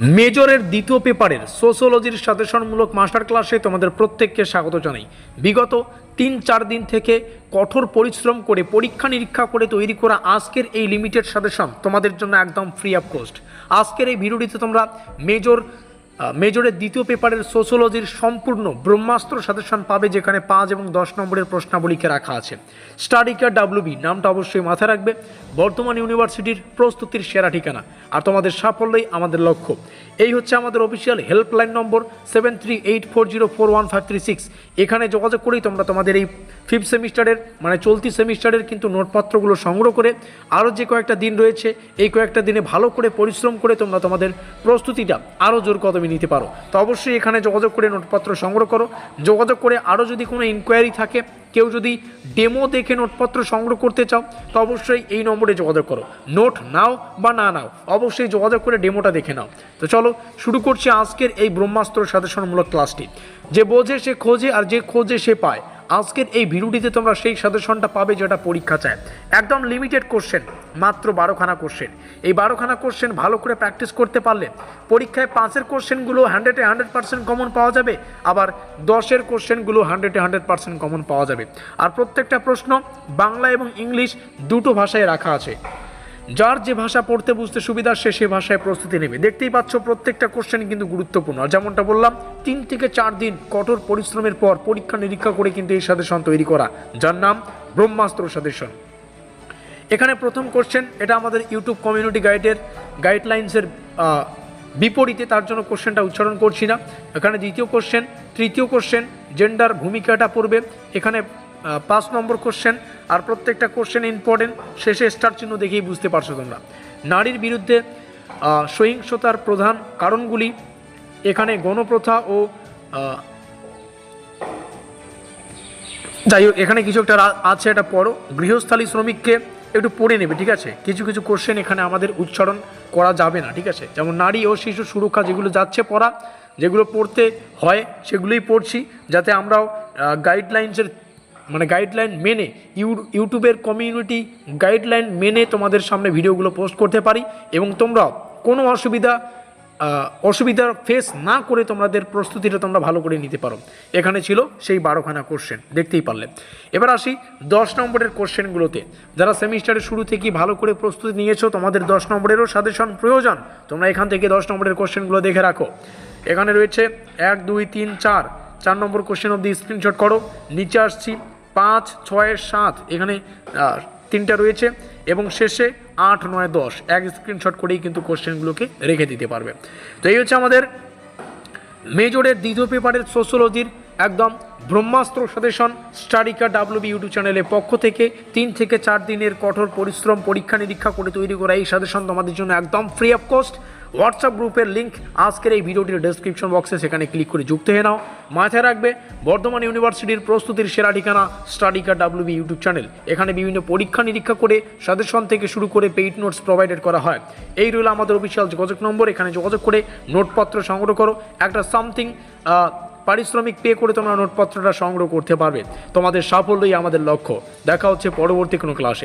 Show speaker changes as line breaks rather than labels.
মেজরের দ্বিতীয় পেপারের সোশ্যোলজির সাজেশনমূলক মাস্টার ক্লাসে তোমাদের প্রত্যেককে স্বাগত জানাই। বিগত তিন চার দিন থেকে কঠোর পরিশ্রম করে, পরীক্ষা নিরীক্ষা করে তৈরি করা আজকের এই লিমিটেড সাজেশন তোমাদের জন্য একদম ফ্রি অফ কস্ট আজকের এই ভিডিওটিতে তোমরা মেজর মেজরের দ্বিতীয় পেপারের সোশ্যোলজির সম্পূর্ণ ব্রহ্মাস্ত্র সাজেশন পাবে যেখানে পাঁচ এবং দশ নম্বরের প্রশ্নাবলীকে রাখা আছে। স্টাডিকার ডাব্লিউবি, নামটা অবশ্যই মাথায় রাখবে। বর্তমান ইউনিভার্সিটির প্রস্তুতির সেরা ঠিকানা। আর তোমাদের সাফল্যই আমাদের লক্ষ্য। এই হচ্ছে আমাদের official helpline number seven three eight four zero four one five three six এখানে যোগাযোগ করেই তোমরা তোমাদের এই ফিফথ সেমিস্টারের মানে চলতি সেমিস্টারের কিন্তু নোটপত্রগুলো সংগ্রহ করে আরও যে কয়েকটা দিন রয়েছে, এই কয়েকটা দিনে ভালো করে পরিশ্রম করে তোমরা তোমাদের প্রস্তুতিটা আরও জোর কদমে নিতে পারো। তো অবশ্যই এখানে যোগাযোগ করে নোটপত্র সংগ্রহ করো। যোগাযোগ করে আরও যদি কোনো ইনকোয়ারি থাকে, কেউ যদি ডেমো দেখে নোটপত্র সংগ্রহ করতে চাও, তো অবশ্যই এই নম্বরে যোগাযোগ করো। নোট নাও বা না নাও, অবশ্যই যোগাযোগ করে ডেমোটা দেখে নাও। তো চলো, শুরু করছি আজকের এই ব্রহ্মাস্ত্র সাজেশনমূলক ক্লাসটি যে বোঝে সে খোঁজে আর যে খোঁজে সে পায়। আজকের এই ভিডিওটিতে তোমরা সেই সাজেশনটা পাবে যেটা পরীক্ষা চায়। একদম লিমিটেড কোশ্চেন মাত্র বারোখানা কোশ্চেন এই বারোখানা কোশ্চেন ভালো করে প্র্যাকটিস করতে পারলে পরীক্ষায় পাঁচের কোশ্চেনগুলো হান্ড্রেডে হান্ড্রেড পার্সেন্ট কমন পাওয়া যাবে, আবার দশের কোশ্চেনগুলো হান্ড্রেডে হান্ড্রেড পার্সেন্ট কমন পাওয়া যাবে। আর প্রত্যেকটা প্রশ্ন বাংলা এবং ইংলিশ দুটো ভাষায় রাখা আছে। যার যে ভাষা পড়তে বুঝতে সুবিধা সে সে ভাষায় প্রস্তুতি নেবে। দেখতেই পাচ্ছ প্রত্যেকটা কোশ্চেন কিন্তু গুরুত্বপূর্ণ। আর যেমনটা বললাম, তিন থেকে চার দিন কঠোর পরিশ্রমের পর পরীক্ষা নিরীক্ষা করে কিন্তু এই সাজেশন তৈরি করা। যার নাম ব্রহ্মাস্ত্র সাজেশন। এখানে প্রথম কোশ্চেন এটা আমাদের ইউটিউব কমিউনিটি গাইডের গাইডলাইন্সের বিপরীতে তার জন্য কোশ্চেনটা উচ্চারণ করছি না। এখানে দ্বিতীয় কোশ্চেন তৃতীয় কোশ্চেন জেন্ডার ভূমিকাটা পড়বে। এখানে পাঁচ নম্বর কোশ্চেন আর প্রত্যেকটা কোশ্চেন ইম্পর্টেন্ট শেষে স্টার চিহ্ন দেখেই বুঝতে পারছ তোমরা। নারীর বিরুদ্ধে সহিংসতার প্রধান কারণগুলি, এখানে গণপ্রথা ও যাই হোক, এখানে কিছু একটা আছে, এটা পড়ো। গৃহস্থালী শ্রমিককে একটু পড়ে নেবে, ঠিক আছে? কিছু কিছু কোশ্চেন এখানে আমাদের উচ্চারণ করা যাবে না, ঠিক আছে? যেমন নারী ও শিশু সুরক্ষা যেগুলো যাচ্ছে পড়া, যেগুলো পড়তে হয়, সেগুলোই পড়ছি, যাতে আমরাও গাইডলাইন্সের মানে গাইডলাইন মেনে, ইউ ইউটিউবের কমিউনিটি গাইডলাইন মেনে তোমাদের সামনে ভিডিওগুলো পোস্ট করতে পারি, এবং তোমরাও কোনো অসুবিধা অসুবিধার ফেস না করে তোমাদের প্রস্তুতিটা তোমরা ভালো করে নিতে পারো। এখানে ছিল সেই বারোখানা কোশ্চেন দেখতেই পারলে। এবার আসি দশ নম্বরের কোশ্চেনগুলোতে যারা সেমিস্টারের শুরু থেকে ভালো করে প্রস্তুতি নিয়েছো, তোমাদের দশ নম্বরেরও সাজেশন প্রয়োজন। তোমরা এখান থেকে দশ নম্বরের কোশ্চেনগুলো দেখে রাখো। এখানে রয়েছে এক, দুই, তিন, চার। চার নম্বর কোশ্চেন অবধি স্ক্রিনশট করো। নিচে আসছি পাঁচ, ছয়, সাত। এখানে তিনটা রয়েছে এবং শেষে আট, নয়, দশ। এক স্ক্রিনশট করেই কিন্তু কোশ্চেনগুলোকে রেখে দিতে পারবে। তো এই হচ্ছে আমাদের মেজরের দ্বিতীয় পেপারের সোশ্যোলজির একদম ব্রহ্মাস্ত্র সদেশন স্টাডিকা ডাব্লিউবি ইউটিউব চ্যানেলের পক্ষ থেকে তিন থেকে চার দিনের কঠোর পরিশ্রম পরীক্ষা নিরীক্ষা করে তৈরি করা এই সাজেশন তোমাদের জন্য একদম ফ্রি অফ কস্ট হোয়াটসঅ্যাপ গ্রুপের লিঙ্ক আজকের এই ভিডিওটির ডেসক্রিপশন বক্সে সেখানে ক্লিক করে যুক্ত হয়ে নাও। মাথায় রাখবে, বর্ধমান ইউনিভার্সিটির প্রস্তুতির সেরা ঠিকানা স্টাডিকা ডাব্লিউবি ইউটিউব চ্যানেল এখানে বিভিন্ন পরীক্ষা নিরীক্ষা করে সাজেশন থেকে শুরু করে পেইড নোটস প্রোভাইডেড করা হয়। এই রইল আমাদের অফিসিয়াল যোগাযোগ নম্বর, এখানে যোগাযোগ করে নোটপত্র সংগ্রহ করো। একটা সামথিং পারিশ্রমিক পে করে তোমরা নোটপত্রটা সংগ্রহ করতে পারবে। তোমাদের সাফল্যই আমাদের লক্ষ্য। দেখা হচ্ছে পরবর্তী কোনো ক্লাসে